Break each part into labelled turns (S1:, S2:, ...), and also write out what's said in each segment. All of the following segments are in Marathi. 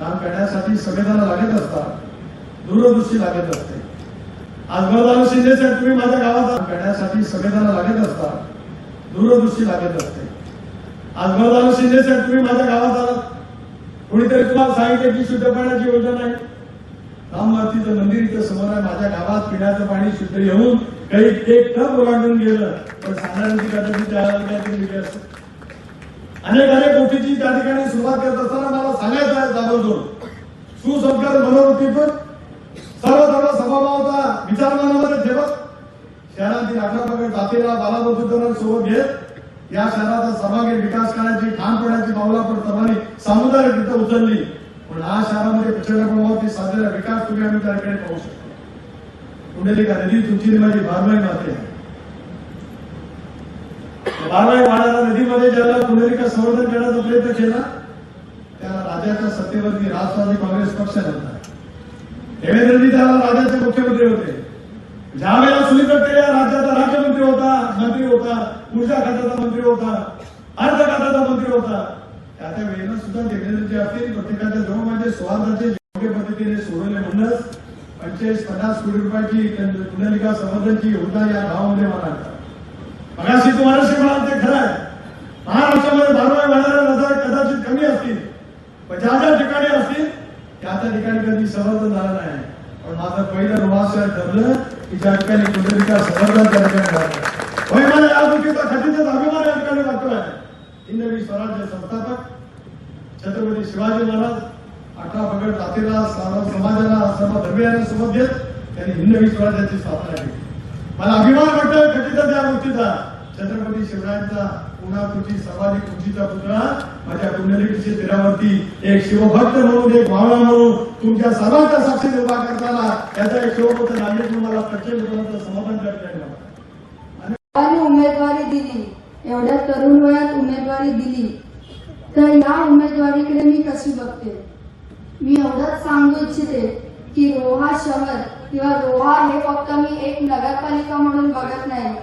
S1: काम करण्यासाठी संवेदना लागत असतात दूरदृष्टी लागत असते. आज बळदारू शिंदे साहेब तुम्ही माझ्या गावात काम करण्यासाठी संवेदना लागत असतात दूरदृष्टी लागत असते. आज बळदारू शिंदे साहेब तुम्ही माझ्या गावात आलात कोणीतरी तुम्हाला सांगितलं की शुद्ध पाण्याची योजना नाही राममातीचं मंदिर इथं समोर आहे. माझ्या गावात पिण्याचं पाणी शुद्ध येऊन काही एक टप ओलांडून गेलं. पण साधारण कदाचित त्या काहीतरी अनेक अनेक गोष्टीची त्या ठिकाणी सुरुवात करत असताना मला सांगायचं आहे ताबडतोब सुसंस्कार मनोवृत्तीतून सर्व सर्व स्वभावाचा विचार मनामध्ये ठेवत शहरातील अकरा पगड जातीला बालाबोधीकरण सोबत घेत या शहराचा सर्वांगीण विकास करण्याची पडण्याची पावला पण सर्वांनी सामुदायिक तिथं उचलली. पण आज शहरामध्ये प्रचंड प्रभावातील साधलेला विकास तुम्ही आम्ही त्या ठिकाणी पाहू शकतो. पुणे पुंडलिका नदी तुमची माझी बारमाही माते आहे. कारवाई वाढायला नदीमध्ये ज्याला पुणेरीकर संवर्धन करण्याचा प्रयत्न केला त्याला राजाच्या सत्तेवरती राष्ट्रवादी काँग्रेस पक्ष नव्हता देवेंद्रजी त्याला राज्याचे मुख्यमंत्री होते. ज्या वेळेला सुनील तटकरे राज्याचा राज्यमंत्री होता मंत्री होता ऊर्जा खात्याचा मंत्री होता अर्थ खात्याचा मंत्री होता त्या त्या वेळेला सुद्धा देवेंद्रजी असतील प्रत्येकाच्या जवळ म्हणजे स्वार्थाचे योग्य पद्धतीने सोडवले म्हणूनच पंचेचाळीस पन्नास कोटी रुपयाची पुंडलिका संवर्धनची योजना या गावामध्ये मला मगाशी तुम्हाला म्हणाल ते खरं आहे. महाराष्ट्रामध्ये बारमाही वाढणाऱ्या नद्या कदाचित कमी असतील पण ज्या ज्या ठिकाणी असतील त्या त्या ठिकाणी कधी संवर्धन झालं नाही. पण माझं पहिलं रुवास ठरलं की ज्या ठिकाणी कुठेतरी समर्थन त्या ठिकाणी झालं. होय मला या गोष्टीचा खचितच अभिमान या ठिकाणी वाटतोय. हिंदवी स्वराज्य संस्थापक छत्रपती शिवाजी महाराज अठरा पगड जातीला सर्व समाजाला सर्व धर्मियांना सोबत देत त्यांनी हिंदवी स्वराज्याची स्थापना केली. मला अभिमान वाटतोय खचितच या गोष्टीचा. छत्रपती शिवरायांचा पुन्हा तुझी सर्वाधिक उंचीचा पुतळा माझ्या कुंडलिकेच्या तीरावरती एक शिवभक्त म्हणून एक भावना म्हणून तुमच्या सर्वांचा साक्षी निर्माण करताना याचा एक शिवभक्त नागरिक तुम्हाला मला प्रचंड समाधान करता येईल.
S2: उमेदवारी दिली. एवढ्या तरुण वयात उमेदवारी दिली. तर या उमेदवारीकडे मी कशी बघते? मी एवढंच सांगू इच्छिते की रोहा शहर किंवा रोहा हे फक्त मी एक नगरपालिका म्हणून बघत नाही.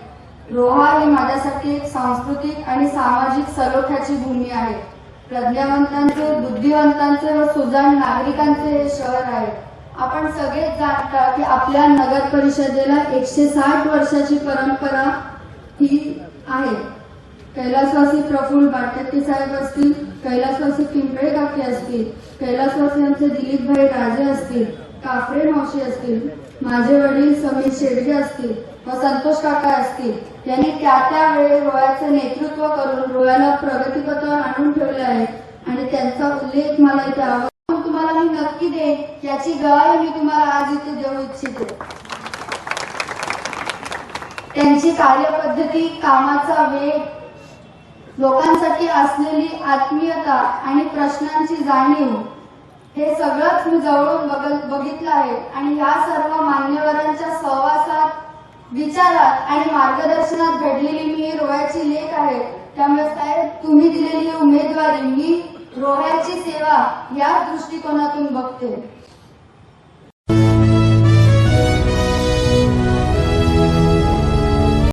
S2: रोहा हे माझ्यासाठी एक सांस्कृतिक आणि सामाजिक सलोख्याची भूमी आहे. प्रज्ञावंतांचे बुद्धिवंतांचे व सुजाण नागरिकांचे हे शहर आहे. आपण सगळेच जाणता की आपल्या नगर परिषदेला एकशे साठ वर्षाची परंपरा ही आहे. कैलासवासी प्रफुल्ल बाटक्के साहेब असतील कैलासवासी पिंपळे काके असतील कैलासवासी दिलीपभाई राजे असतील काफरे मावशी असतील माझे वडील समीर शेडगे असतील व संतोष काका असतील यांनी त्या त्या वेळी रोयाचे नेतृत्व करून रोयाला प्रगतीपथावर आणून ठेवले आहे. आणि त्यांचा उल्लेख मला इथे आवडतो. तुम्हाला मी नक्की देईन. याची गवाही मी तुम्हाला आज इथे देऊ इच्छिते. त्यांची कार्यपद्धती कामाचा वेग लोकांसाठी असलेली आत्मीयता आणि प्रश्नांची जाणीव हे सगळंच मी जवळून बघितलं आहे. आणि या सर्व मान्यवरांच्या सहवासात विचारात आणि मार्गदर्शनात घडलेली मी रोह्याची लेख आहे. त्यामुळे साहेब तुम्ही दिलेली उमेदवारी मी रोह्याची सेवा या दृष्टिकोनातून बघते.